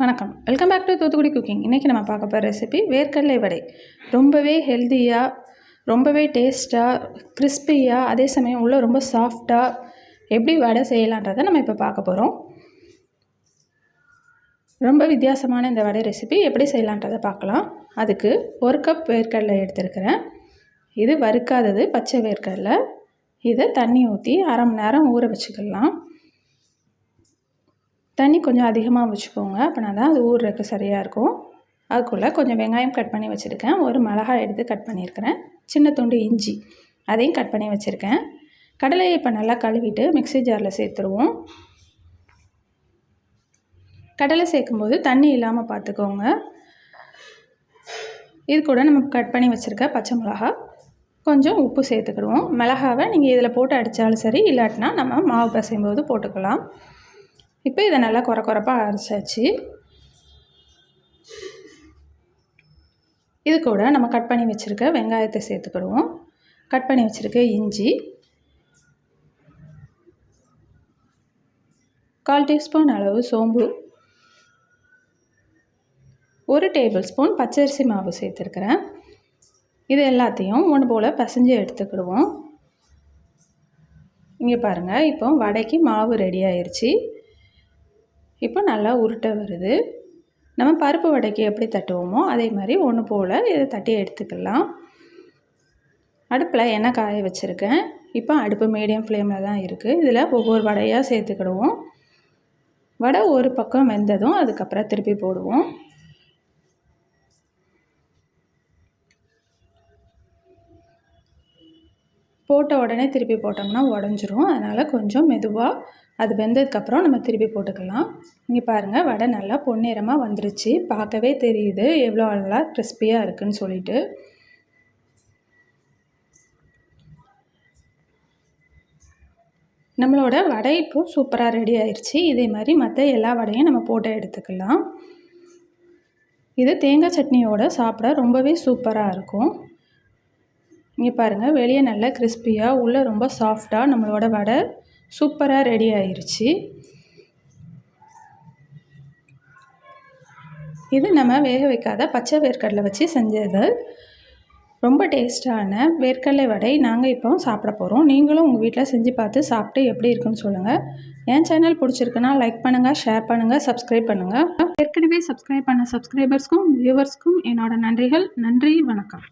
வணக்கம். Welcome back to Thoothukudi cooking இன்றைக்கி நம்ம பார்க்க போகிற ரெசிபி வேர்க்கடலை வடை. ரொம்பவே ஹெல்த்தியாக ரொம்பவே டேஸ்ட்டாக கிறிஸ்பியாக அதே சமயம் உள்ள ரொம்ப சாஃப்டாக எப்படி வடை செய்யலான்றதை நம்ம இப்போ பார்க்க போகிறோம் ரொம்ப வித்தியாசமான இந்த வடை ரெசிபி எப்படி செய்யலான்றதை பார்க்கலாம். அதுக்கு ஒரு கப் வேர்க்கடலை எடுத்துருக்கிறேன். இது வறுக்காதது பச்சை வேர்க்கடலை. இதை தண்ணி ஊற்றி அரை மணி நேரம் ஊற வச்சுக்கலாம். தண்ணி கொஞ்சம் அதிகமாக வச்சுக்கோங்க. அப்படின்னா தான் அது ஊறுறதுக்கு சரியாக இருக்கும். அதுக்குள்ளே கொஞ்சம் வெங்காயம் கட் பண்ணி வச்சுருக்கேன். ஒரு மிளகாய் எடுத்து கட் பண்ணியிருக்கிறேன். சின்ன துண்டு இஞ்சி அதையும் கட் பண்ணி வச்சுருக்கேன். கடலையை இப்போ நல்லா கழுவிட்டு மிக்சி ஜாரில் சேர்த்துருவோம். கடலை சேர்க்கும்போது தண்ணி இல்லாமல் பார்த்துக்கோங்க இது கூட நம்ம கட் பண்ணி வச்சுருக்க பச்சை மிளகா கொஞ்சம் உப்பு சேர்த்துக்கிடுவோம். மிளகாவை நீங்கள் இதில் போட்டு அடித்தாலும் சரி இல்லாட்டினா நம்ம மாவு பசையும் போது போட்டுக்கலாம். இப்போ இதை நல்லா குறை குறைப்பாக அரைச்சாச்சு. இது கூட நம்ம கட் பண்ணி வச்சுருக்க வெங்காயத்தை சேர்த்துக்கிடுவோம். கட் பண்ணி வச்சுருக்க இஞ்சி கால் டீஸ்பூன் அளவு சோம்பு ஒரு டேபிள் ஸ்பூன் பச்சரிசி மாவு சேர்த்துருக்குறேன். இது எல்லாத்தையும் ஒன்று போல் பசைஞ்சு எடுத்துக்கிடுவோம். இங்கே பாருங்கள் இப்போ வடைக்கு மாவு ரெடி ஆயிடுச்சு இப்போ நல்லா உருட்டை வருது. நம்ம பருப்பு வடைக்கு எப்படி தட்டுவோமோ அதே மாதிரி ஒன்று போல் இதை தட்டி எடுத்துக்கலாம். அடுப்பில் எண்ணெய் காய வச்சுருக்கேன். இப்போ அடுப்பு மீடியம் ஃப்ளேமில் தான் இருக்குது இதில் ஒவ்வொரு வடையாக சேர்த்துக்கிடுவோம். வடை ஒரு பக்கம் வெந்ததும் அதுக்கப்புறம் திருப்பி போடுவோம். போட்ட உடனே திருப்பி போட்டோம்னா உடஞ்சிரும். அதனால் கொஞ்சம் மெதுவாக அது வெந்ததுக்கப்புறம் நம்ம திருப்பி போட்டுக்கலாம். இங்கே பாருங்கள் வடை நல்லா பொன்னிறமாக வந்துருச்சு. பார்க்கவே தெரியுது எவ்வளோ நல்லா கிறிஸ்பியாக இருக்குதுன்னு சொல்லிட்டு. நம்மளோட வடை இப்போது சூப்பராக ரெடி ஆயிடுச்சு இதே மாதிரி மற்ற எல்லா வடையும் நம்ம போட்டு எடுத்துக்கலாம். இது தேங்காய் சட்னியோடு சாப்பிட ரொம்பவே சூப்பராக இருக்கும். இங்கே பாருங்கள் வெளியே நல்லா கிறிஸ்பியாக உள்ளே ரொம்ப சாஃப்டாக நம்மளோட வடை சூப்பராக ரெடி ஆயிடுச்சு இது நம்ம வேக வைக்காத பச்சை வேர்க்கடலை வச்சு செஞ்சது. ரொம்ப டேஸ்ட்டான வேர்க்கடலை வடை நாங்கள் இப்போ சாப்பிட போகிறோம் நீங்களும் உங்கள் வீட்டில் செஞ்சு பார்த்து சாப்பிட்டு எப்படி இருக்குன்னு சொல்லுங்கள் என் சேனல் பிடிச்சிருக்குன்னா லைக் பண்ணுங்கள் ஷேர் பண்ணுங்கள் சப்ஸ்கிரைப் பண்ணுங்கள் ஏற்கனவே சப்ஸ்கிரைப் பண்ண சப்ஸ்கிரைபர்ஸ்க்கும் வியூவர்ஸ்க்கும் என்னோடய நன்றிகள். நன்றி வணக்கம்.